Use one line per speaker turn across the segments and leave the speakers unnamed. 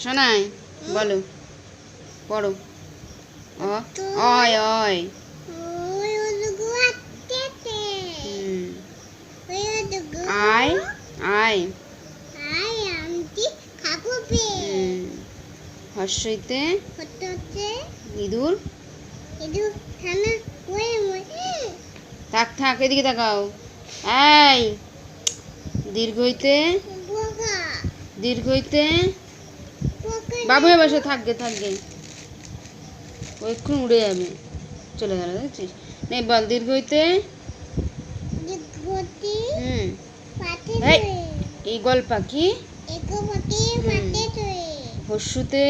শোনাই বলো পড়ো। অয় অয়। আয় আয়। হর্ষইতে ইঁদুর। থাক থাক এদিকে তাকাও। এই দীর্ঘইতে দীর্ঘইতে বাবু বসে থাকবে থাকবে। ও এক্ষুনি উড়ে যাবে। চলে গেল দেখছিস নে বল দীর্ঘইতে? হুম। এই। কি? হর্ষুতে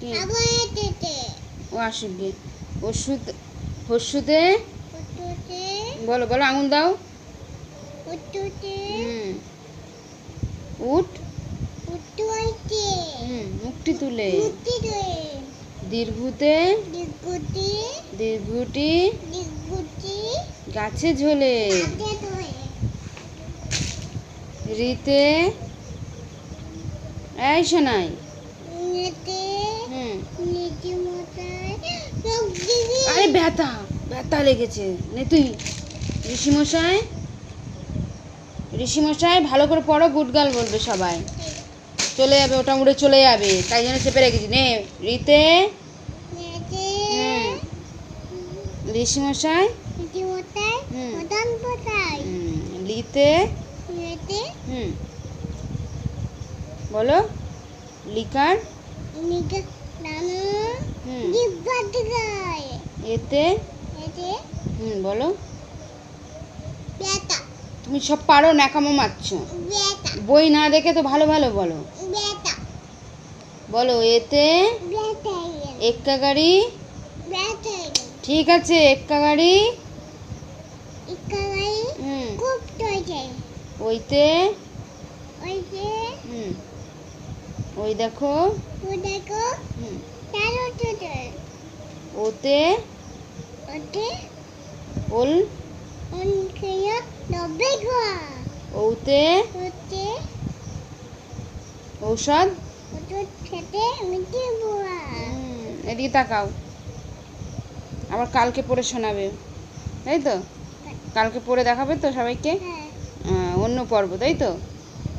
কি? ও আসবে। হর্ষুতে হর্ষুতে বলো বলো আঙুল দাও। উঠ। মুখটি তুলে। দীর্ঘতে। দীর্ঘটি। গাছে ঝোলে। রিতে এই শোনাই হুম। আরে ব্যথা ব্যথা লেগেছে। নে তুই ঋষিমশাই। ঋষিমশাই ভালো করে পড়ো গুড গার্ল বলবে সবাই। চলে যাবে ওটা উড়ে চলে যাবে। তাই জন্য চেপে রেখেছি। নে রিতে। ঋষিমশাই। লিতে হুম। বলো লিকার। এতে। হুম বলো। তুমি সব পারো ন্যাকামো মারছো। বই না দেখে তো ভালো ভালো বলো। বলো এতে এক্কা গাড়ি? ঠিক আছে এক্কা গাড়ি? ওইতে? ওই দেখো। ওতে? ওল? ওতে? ঔষধ? এদিকে তাকাও। আবার কালকে পড়ে শোনাবে। তাই তো? কালকে পড়ে দেখাবে তো সবাইকে? অন্য পর্ব তাই তো?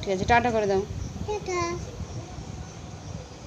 ঠিক আছে টাটা করে দাও।
হ্যাঁ